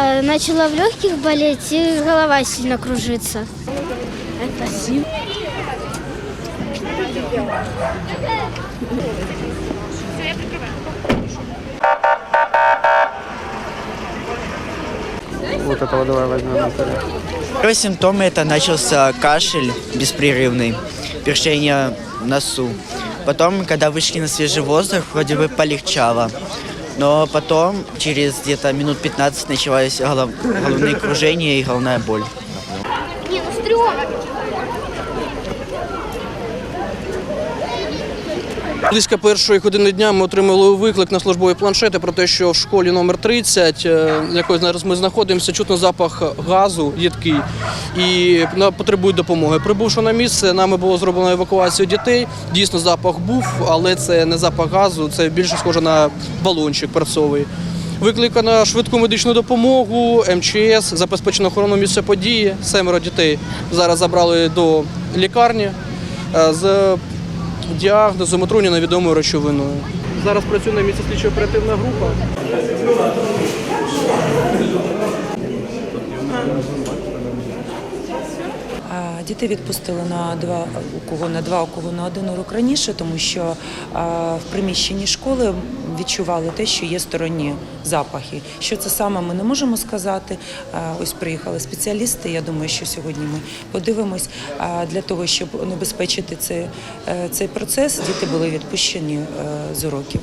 Э, Начала в легких болеть и голова сильно кружится. Спасибо. Вот этого давай возьмем. Первые симптомы это начался кашель беспрерывный, першение в носу. Потом, когда вышли на свежий воздух, вроде бы полегчало. Но потом, через где-то минут 15, началось голов- головные кружения и головная боль. Не, ну стрёмно. Близько першої години дня ми отримали виклик на службові планшети про те, що в школі номер 30, е, якої зараз ми знаходимося, чутно запах газу їдкий і потребують допомоги. Прибувши на місце, нами було зроблено евакуацію дітей. Дійсно, запах був, але це не запах газу, це більше схоже на балончик перцовий. Викликано швидку медичну допомогу, МЧС, забезпечено охорону місця події. Семеро дітей зараз забрали до лікарні е, з діагнозом отруєння невідомою речовиною. Зараз працює на місці слідчо оперативна група. Дітей відпустили на два у кого на два, у кого на один урок раніше, тому що в приміщенні школи відчували те, що є сторонні запахи. Що це саме ми не можемо сказати. Ось приїхали спеціалісти. Я думаю, що сьогодні ми подивимось. Для того, щоб унебезпечити цей, е, цей процес, діти були відпущені е, з уроків.